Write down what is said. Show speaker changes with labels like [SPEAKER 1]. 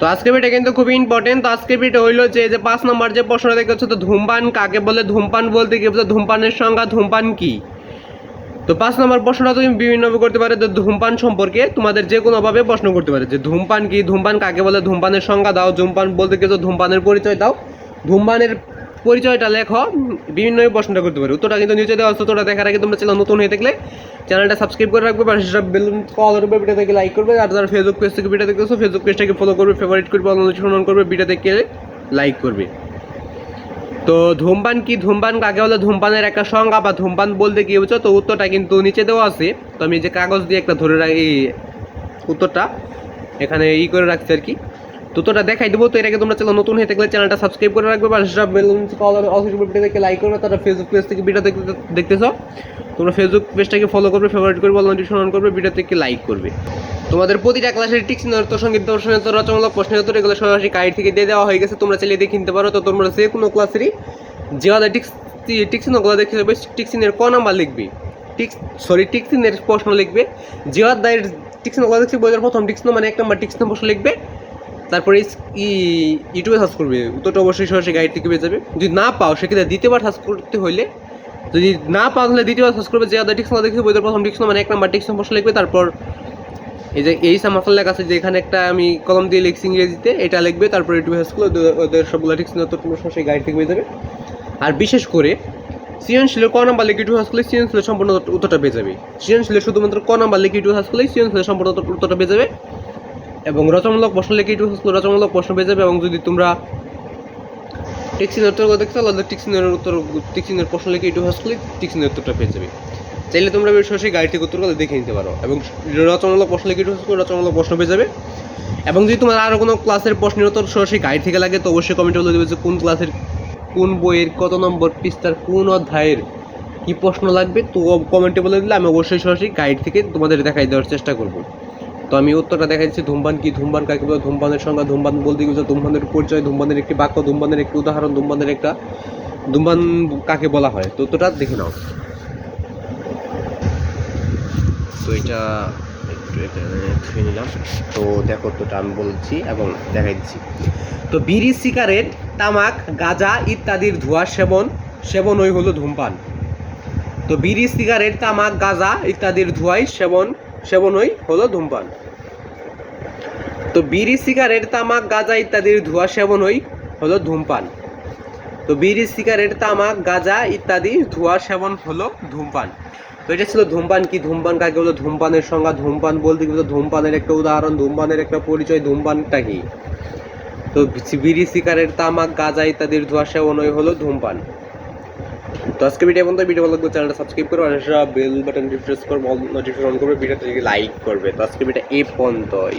[SPEAKER 1] তো আজকে ভিডিও কিন্তু খুবই ইম্পর্টেন্ট তো আজকে ভিডিও হইল যে যে পাঁচ নম্বর যে প্রশ্ন দেখতে হচ্ছে তো ধূমপান কাকে বলে? ধূমপান বলতে কি ধূমপানের সংজ্ঞা, ধূমপান কি? তো পাঁচ নম্বর প্রশ্নটা তুমি বিভিন্নভাবে করতে পারো ধূমপান সম্পর্কে তোমাদের যে কোনোভাবে প্রশ্ন করতে পারে, যে ধূমপান কি? ধূমপান কাকে বলে? ধূমপানের সংজ্ঞা দাও। ধূমপান বলতে কি ধূমপানের পরিচয় দাও। ধূমপানের পরিচয়টা লেখো বিভিন্ন প্রশ্নটা করতে পারো। উত্তরটা কিন্তু নিচে দেওয়া উত্তরটা দেখার আগে তোমরা চ্যানেল নতুন হয়ে থাকলে চ্যানেলটা সাবস্ক্রাইব করে রাখবে, পাশে সব বেলুন কল করবে ভিডিও থেকে লাইক করবে, আর যারা ফেসবুক পেজ থেকে ভিডিও দেখতেছো ফেসবুক পেজটাকে ফলো করবে ফেভারিট করবে অনুসরণ করবে ভিডিও থেকে লাইক করবে। তো ধূমপান কি? ধূমপান কাকে বলে? ধূমপানের একটা সংজ্ঞা বা ধূমপান বলতে কি বুঝছ? তো উত্তরটা কিন্তু নিচে দেওয়া আছে। তো আমি যে কাগজ দিয়ে একটা ধরে রাখি উত্তরটা এখানে ই করে রাখছি আর কি। তো উত্তরটা দেখাই দেবো। তো আগে তোমরা চ্যানেল নতুন হয়ে থাকলে চ্যানেলটা সাবস্ক্রাইব করে রাখবে বা সেসব বেলুন ভিডিও থেকে লাইক করবে, তারা ফেসবুক পেজ থেকে ভিডিও দেখতে দেখতেছো। তোমরা ফেসবুক পেজটাকে ফলো করবে ফেভারিট করবে নোটিফিকেশন করবে ভিডিও থেকে লাইক করবে। তোমাদের প্রতিটা ক্লাসের টিক্স নৃত্য সংগীত দর্শন নৃত্য রচনামূলক প্রশ্নের উত্তর এগুলো সরাসরি গাইড থেকে দিয়ে দেওয়া হয়ে গেছে। তোমরা চাইলে দেখে নিতে পারো। তো তোমরা যে কোনো ক্লাসেরই যেভাবে টিক্স টিক্সিনগুলো দেখতে হবে টিক্সিনের ক নাম্বার লিখবে? টিক্স সরি টিক্সিনের প্রশ্ন লিখবে। জিওয়ার দায়ের টিক্সিনগুলো দেখছি, বইয়ের প্রথম টিক্সন মানে এক নাম্বার টিক্সিন প্রশ্ন লিখবে। তারপরে ইউটিউবে সার্চ করবে। উত্তরটা অবশ্যই সরাসরি গাইড থেকে পেয়ে যাবে। যদি না পাও, সেক্ষেত্রে দ্বিতীয়বার সার্চ করতে হলে যদি না পাও তাহলে দ্বিতীয়বার সার্চ করবে, যে আদার টিক্সন দেখছি বইয়ের প্রথম টিক্সন মানে এক নাম্বার টিক্সন প্রশ্ন লিখবে, তারপর এই যে এই লেখা আছে যে এখানে একটা আমি কলম দিয়ে লিখছি ইংরেজিতে, এটা লিখবে, তারপর ইউটিউবে সার্চ করলে ওদের- সবগুলো টিক্সন তো তোমরা সরাসরি গাইড থেকে পেয়ে যাবে আর বিশেষ করে, সৃজনশীলের ক নাম্বার লিখে ইউটিউব সার্চ করলে সৃজনশীলের সম্পূর্ণ উত্তরটা পেয়ে যাবে। সৃজনশীলের শুধুমাত্র ক নাম্বার লিখে ইউটিউব সার্চ করলে সৃজনশীলের সম্পূর্ণ উত্তরটা পেয়ে যাবে। এবং রচনামূলক প্রশ্ন লিখে ইউটিউব সার্চ করলে রচনামূলক প্রশ্ন পেয়ে যাবে, এবং যদি তোমরা টিক্সিনের উত্তর দেখতে তাহলে টিক্সিনের উত্তর টিক্সিনের প্রশ্ন লিখে ইউটিউব সার্চ করলে টিক্সিনের উত্তরটা পেয়ে যাবে। চাইলে তোমরা সরাসরি গাড়ি থেকে উত্তরগুলো দেখে নিতে পারো এবং রচনামূলক প্রশ্ন লিখে ইউটিউব করলে রচনামূলক প্রশ্ন পেয়ে যাবে। এবং যদি তোমার আরও কোনো ক্লাসের প্রশ্নের উত্তর সরাসরি গাইড থেকে লাগে, তো অবশ্যই কমেন্টে বলে দেবে যে কোন ক্লাসের কোন বইয়ের, কত নম্বর পৃষ্ঠার, কোন অধ্যায়ের কি প্রশ্ন লাগবে, তো কমেন্টে বলে দিলে আমি অবশ্যই সরাসরি গাইড থেকে তোমাদের দেখাই দেওয়ার চেষ্টা করব। তো আমি উত্তরটা দেখাচ্ছি, ধূমপান কি? ধূমপান কাকে বলে? ধূমপানের সংজ্ঞা, ধূমপান বলতে গেলে ধূমপানের পরিচয়, ধূমপানের একটি বাক্য, ধূমপানের একটি উদাহরণ, ধূমপানের একটা, ধূমপান কাকে বলা হয়? তো উত্তরটা দেখে নাও। তো এটা একটু এখানে নিলাম। তো দেখো উত্তরটা আমি বলছি এবং দেখাই দিচ্ছি। তো বিড়ি, সিগারেট, তামাক, গাঁজা ইত্যাদির ধোঁয়া সেবন সেবন ওই হলো ধূমপান। তো বিড়ি, সিগারেট, তামাক, গাঁজা ইত্যাদির ধোঁয়াই সেবন সেবনই হলো ধূমপান। তো বিড়ি, সিগারেট, তামাক, গাঁজা ইত্যাদির ধোঁয়া সেবনই হলো ধূমপান। তো বিড়ি, সিগারেট, তামাক, গাঁজা ইত্যাদি ধোঁয়া সেবন হলো ধূমপান। তো এটা ছিল ধূমপান কি? ধূমপান কাকে বলে? ধূমপানের সংজ্ঞা, ধূমপান বলতে গেলে ধূমপানের একটা উদাহরণ, ধূমপানের একটা পরিচয়, ধূমপানটা কি? তো বিড়ি, সিগারেট, তামাক, গাঁজা ইত্যাদির ধোঁয়া সেবনই হলো ধূমপান। তো আজকে ভিডিও বন্ধু ভিডিও ভালো লাগবে চ্যানেলটা সাবস্ক্রাইব করবে আর বেল বাটন রিফ্রেশ করবে নোটিফিকেশন অন করবে ভিডিওটা লাইক করবে। তো আজকে ভিডিও এই পর্যন্তই।